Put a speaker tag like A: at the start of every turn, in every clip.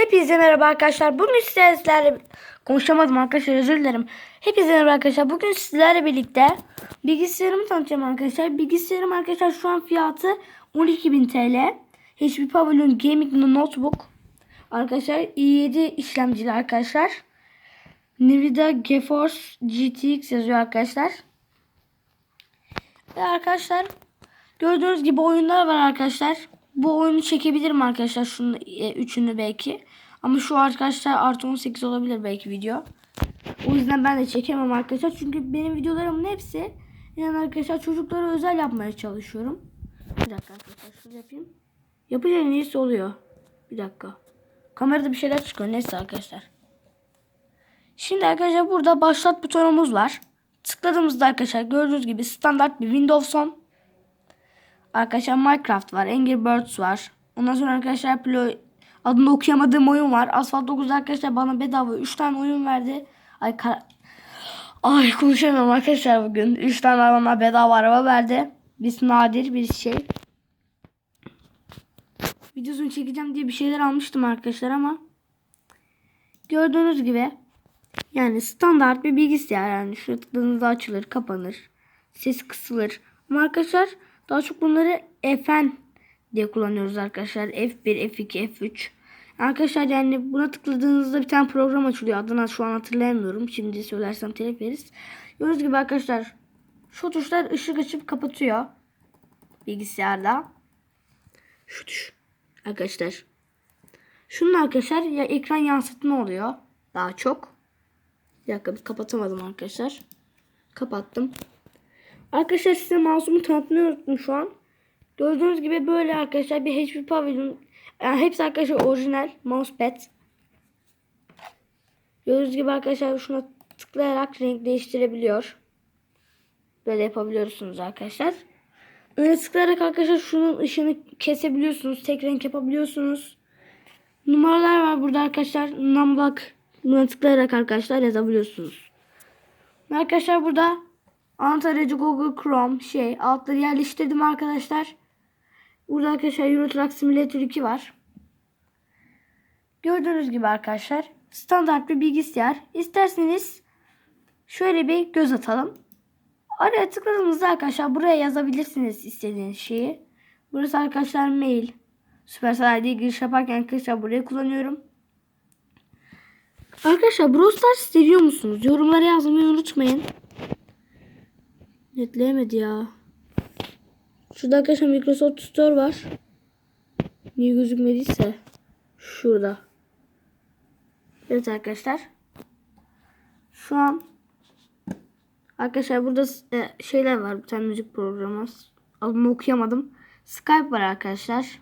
A: Hepinize merhaba arkadaşlar. Bugün sizlerle konuşamadım arkadaşlar özür dilerim. Hepinize merhaba arkadaşlar. Bugün sizlerle birlikte bilgisayarımı tanıtacağım arkadaşlar. Bilgisayarım arkadaşlar şu an fiyatı 12.000 TL. HP Pavilion Gaming Notebook. Arkadaşlar i7 işlemcili arkadaşlar. Nvidia GeForce GTX yazıyor arkadaşlar. Ve arkadaşlar gördüğünüz gibi oyunlar var arkadaşlar. Bu oyunu çekebilirim arkadaşlar. Şunu e, üçünü belki. Ama şu arkadaşlar artı 18 olabilir belki video. O yüzden ben de çekemem arkadaşlar. Çünkü benim videolarımın hepsi yani arkadaşlar çocuklara özel yapmaya çalışıyorum. Bir dakika arkadaşlar şunu yapayım. Yapınca neyse oluyor. Bir dakika. Kamerada bir şeyler çıkıyor. Neyse arkadaşlar. Şimdi arkadaşlar burada başlat butonumuz var. Tıkladığımızda arkadaşlar gördüğünüz gibi standart bir Windows 10. Arkadaşlar Minecraft var. Angry Birds var. Ondan sonra arkadaşlar Plo adını okuyamadığım oyun var. Asphalt 9'da arkadaşlar bana bedava 3 tane oyun verdi. Ay kar Ay konuşamıyorum arkadaşlar bugün. 3 tane bana bedava araba verdi. Biz nadir bir şey. Videosunu çekeceğim diye bir şeyler almıştım arkadaşlar ama gördüğünüz gibi yani standart bir bilgisayar yani şu tıkladığınızda açılır kapanır ses kısılır ama arkadaşlar daha çok bunları FN diye kullanıyoruz arkadaşlar. F1 F2 F3 arkadaşlar yani buna tıkladığınızda bir tane program açılıyor. Adını şu an hatırlayamıyorum. Şimdi söylersem telif yeriz gördüğünüz gibi arkadaşlar şu tuşlar ışık açıp kapatıyor bilgisayarda. Şu tuş. Arkadaşlar. Şunun arkadaşlar ya ekran yansıtma oluyor daha çok. Bir dakika kapatamadım arkadaşlar. Kapattım. Arkadaşlar size mouse'umu tanıtmayı unuttum şu an. Gördüğünüz gibi böyle arkadaşlar bir HP Pavilion. Yani hepsi arkadaşlar orijinal mousepad. Gördüğünüz gibi arkadaşlar şuna tıklayarak renk değiştirebiliyor. Böyle yapabiliyorsunuz arkadaşlar. Öyle tıklayarak arkadaşlar şunun ışığını kesebiliyorsunuz. Tek renk yapabiliyorsunuz. Numaralar var burada arkadaşlar. Numlock Buna tıklayarak arkadaşlar yazabiliyorsunuz. Arkadaşlar burada anahtarıcı Google Chrome şey altları yerleştirdim arkadaşlar. Burada arkadaşlar Euro Truck Simulator 2 var. Gördüğünüz gibi arkadaşlar standart bir bilgisayar. İsterseniz şöyle bir göz atalım. Araya tıkladığınızda arkadaşlar buraya yazabilirsiniz istediğiniz şeyi. Burası arkadaşlar mail. Supercell ID'ye giriş yaparken arkadaşlar burayı kullanıyorum. Arkadaşlar Brawl Stars seviyor musunuz? Yorumlara yazmayı unutmayın. Netleyemedi ya. Şurada arkadaşlar Microsoft Store var. Niye gözükmediyse. Şurada. Evet arkadaşlar. Şu an Arkadaşlar burada e, şeyler var. Bir tane müzik programı. Adını okuyamadım. Skype var arkadaşlar.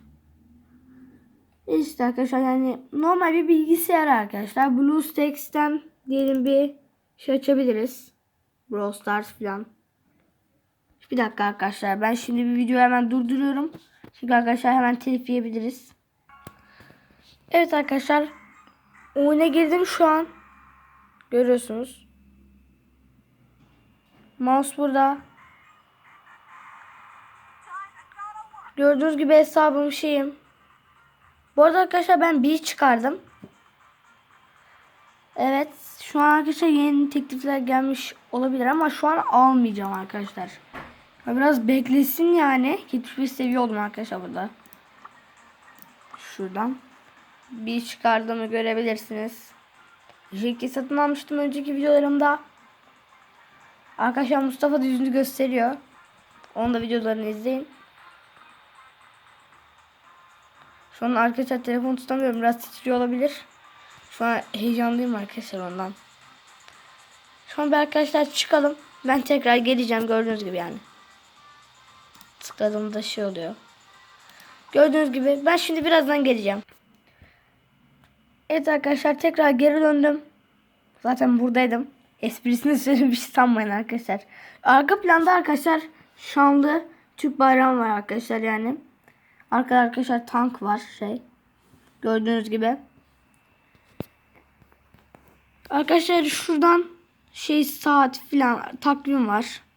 A: İşte arkadaşlar yani normal bir bilgisayar arkadaşlar. BlueStacks'ten diyelim bir şey açabiliriz. Brawl Stars falan. Bir dakika arkadaşlar ben şimdi bir videoyu hemen durduruyorum. Çünkü arkadaşlar hemen telif yiyebiliriz. Evet arkadaşlar. Oyuna girdim şu an. Görüyorsunuz. Mouse burada. Gördüğünüz gibi hesabım şeyim. Bu arada arkadaşlar ben bir çıkardım. Evet. Şu an arkadaşlar yeni teklifler gelmiş olabilir ama şu an almayacağım arkadaşlar. Biraz beklesin yani. 75 seviye oldum arkadaşlar burada. Şuradan. Bir çıkardığımı görebilirsiniz. Jeki satın almıştım önceki videolarımda. Arkadaşlar Mustafa da yüzünü gösteriyor. Onun da videolarını izleyin. Şu an arkadaşlar telefon tutamıyorum. Biraz titriyor olabilir. Şu an heyecanlıyım arkadaşlar ondan. Şu an bir arkadaşlar çıkalım. Ben tekrar geleceğim gördüğünüz gibi yani. Tıkladığımda şey oluyor. Gördüğünüz gibi ben şimdi birazdan geleceğim. Evet arkadaşlar tekrar geri döndüm. Zaten buradaydım. Esprisini söylemiş sanmayın arkadaşlar. Arka planda arkadaşlar şanlı Türk bayrağı var arkadaşlar yani. Arkada arkadaşlar tank var şey. Gördüğünüz gibi. Arkadaşlar şuradan şey saat filan takvim var.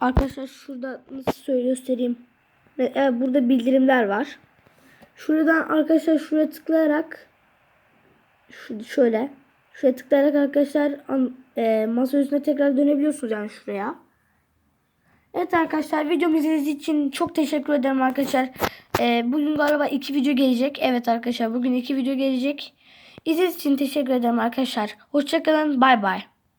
A: Arkadaşlar şurada nasıl göstereyim. Evet, burada bildirimler var. Şuradan arkadaşlar şuraya tıklayarak şöyle şuraya tıklayarak arkadaşlar e, masa üstüne tekrar dönebiliyorsunuz yani şuraya. Evet arkadaşlar videomu izlediğiniz için çok teşekkür ederim arkadaşlar. E, bugün galiba iki video gelecek. Evet arkadaşlar bugün iki video gelecek. İzlediğiniz için teşekkür ederim arkadaşlar. Hoşçakalın bay bay.